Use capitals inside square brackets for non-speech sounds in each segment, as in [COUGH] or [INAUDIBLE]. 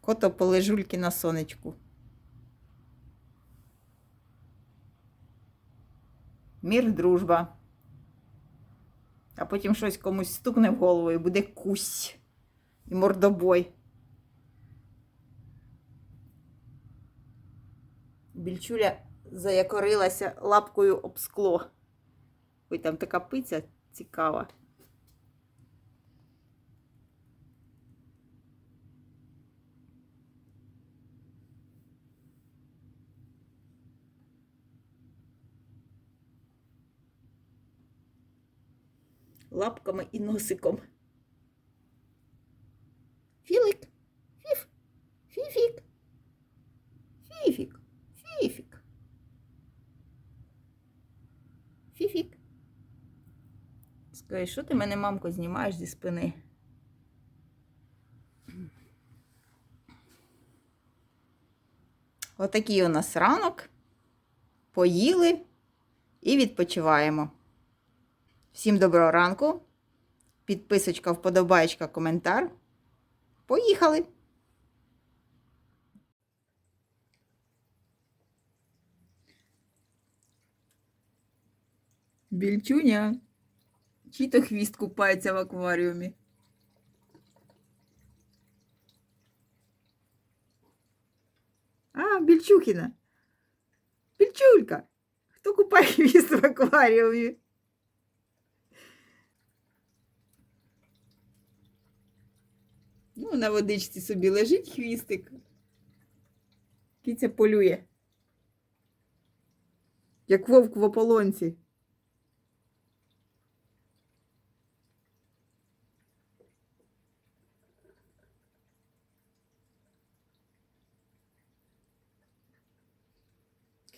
Кото полежульки на сонечку. Мір, дружба. А потім щось комусь стукне в голову і буде кусь і мордобой. Більчуля заякорилася лапкою об скло. Ой, там така пиця цікава. Лапками і носиком. Філик. Фіф. Фіфік. Фіфік. Фіфік. Фіфік. Скажи, що ти мене, мамко, знімаєш зі спини? Отакий у нас ранок. Поїли і відпочиваємо. Всім доброго ранку. Підписочка, вподобаєчка, коментар. Поїхали! Більчуня. Чий то хвіст купається в акваріумі? А, Більчухіна. Більчулька. Хто купає [LAUGHS] хвіст в акваріумі? Ну, на водичці собі лежить хвістик. Кіця полює. Як вовк в ополонці.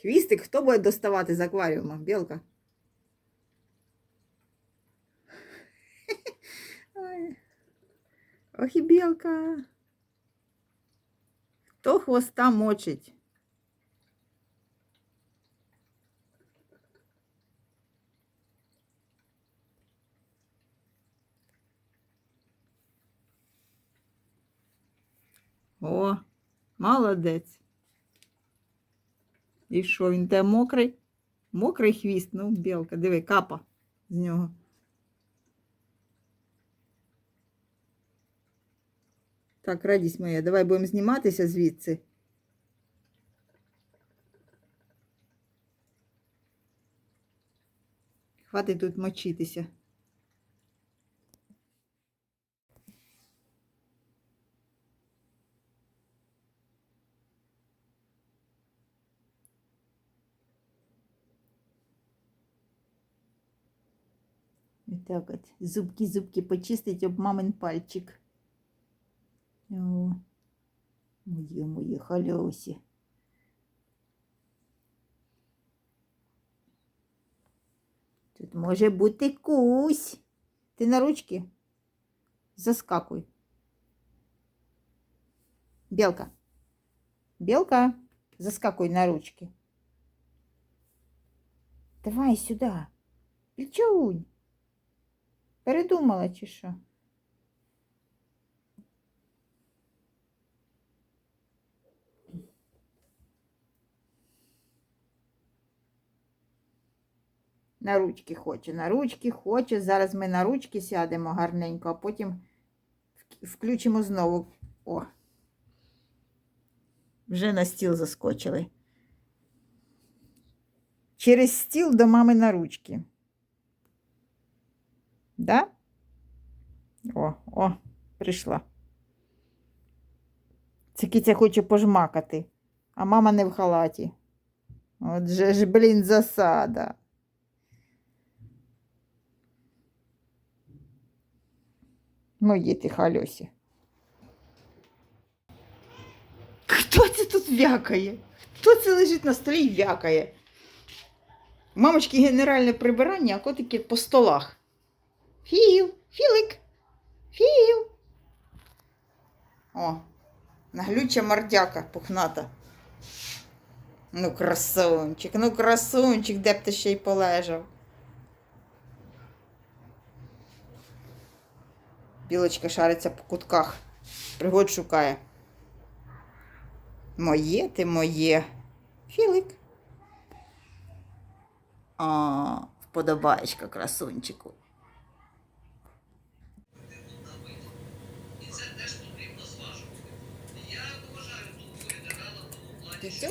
Хвістик хто буде доставати з акваріума? Білка? Ой. Ох і білка. Хто хвоста мочить? О, молодець. І що, він те мокрий? Мокрий хвіст, ну, білка, диви, капа з нього. Так, радість моя, давай будемо зніматися звідси. Хватить тут мочитися. Так от зубки-зубки почистить об мамин пальчик. О, мої, мої халюсі. Тут може бути кусь. Ти на ручки? Заскакуй. Белка. Белка, заскакуй на ручки. Давай сюди. Пільчунь. Передумала чи що? На ручки хоче, на ручки хоче. Зараз ми на ручки сядемо гарненько, а потім включимо знову. О. Вже на стіл заскочили. Через стіл до мами на ручки. Да? О, о, прийшла. Це киця хоче пожмакати, а мама не в халаті. Отже ж, блін, засада. Мої ти халюсі. Хто це тут вякає? Хто це лежить на столі і вякає? Мамочки генеральне прибирання, а котики по столах. Філ, філик, філ. О, наглюча мордяка пухната. Ну, красунчик, ну красунчик, де б ти ще й полежав. Білочка шариться по кутках. Пригод шукає. Моє ти моє. Філик. А, вподобаєчка красунчику. І це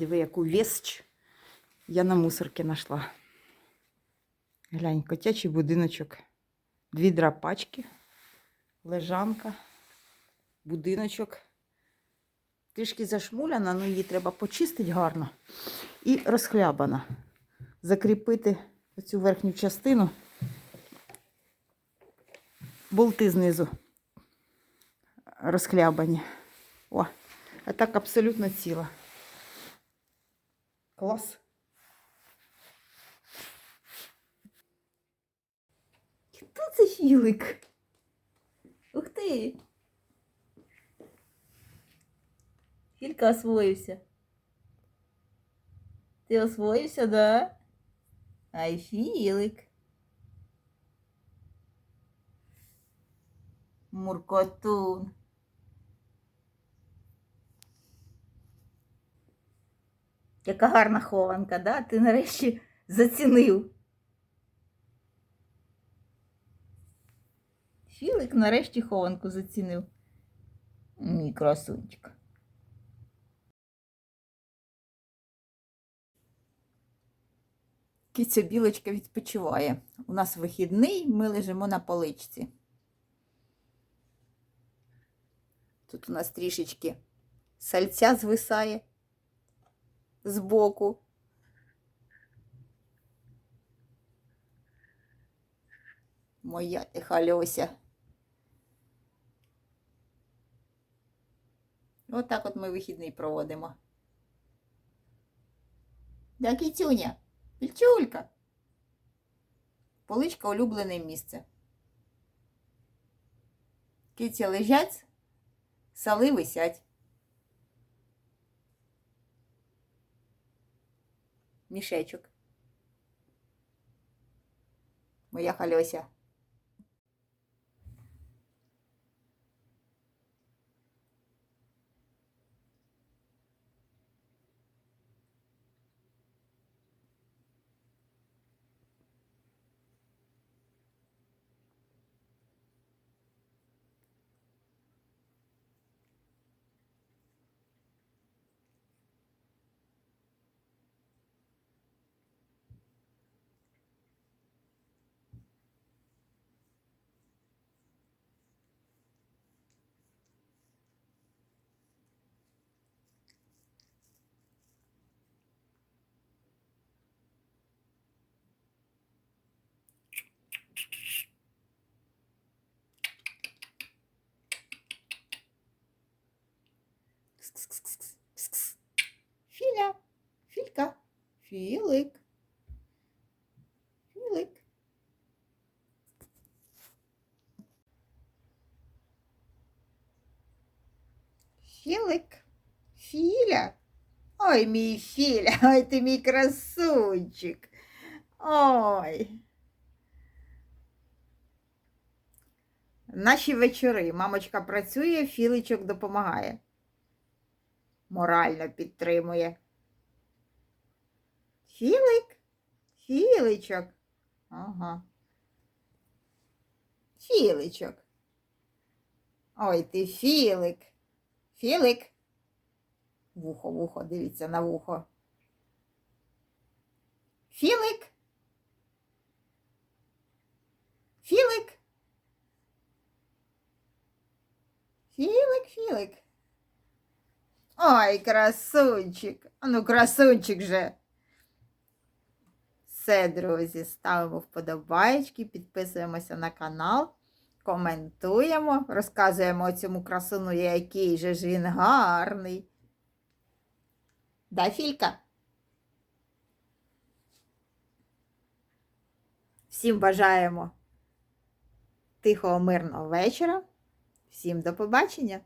Диви, яку вещь я на мусорці знайшла. Глянь, котячий будиночок. Дві драпачки, лежанка, будиночок. Трішки зашмуляна, ну її треба почистити гарно. І розхлябана. Закріпити цю верхню частину. Болти знизу розхлябані. О, а так абсолютно ціла. Клас. Хто це філик? Ух ти! Філька освоївся. Ти освоївся, да? Ай, філик. Муркотун. Яка гарна хованка, да? Ти нарешті зацінив. Філик нарешті хованку зацінив. Мій красунчик. Киця білочка відпочиває. У нас вихідний, ми лежимо на поличці. Тут у нас трішечки сальця звисає збоку. Моя тиха Льося. Отак от ми вихідний проводимо. Да, кицюня? Пільчулька. Поличка улюблене місце. Киці лежать, сали висять. Мішечок. Моя хальося. Кс-кс-кс-кс-кс. Філя, філька, філик. Філик. Філик, філя. Ой, мій філя, [LAUGHS] ой ти мій красунчик. Ой. Наші вечори. Мамочка працює, філичок допомагає морально підтримує. Філик? Філичок. Ага. Філичок. Ой, ти філик. Філик. Вухо, вухо, дивіться на вухо. Філик. Філик. Філик, філик. Ой, красунчик. Ну, красунчик же. Все, друзі, ставимо вподобайки, підписуємося на канал, коментуємо, розказуємо цьому красуну, який же ж він гарний. Да, Філька? Всім бажаємо тихого, мирного вечора. Всім до побачення!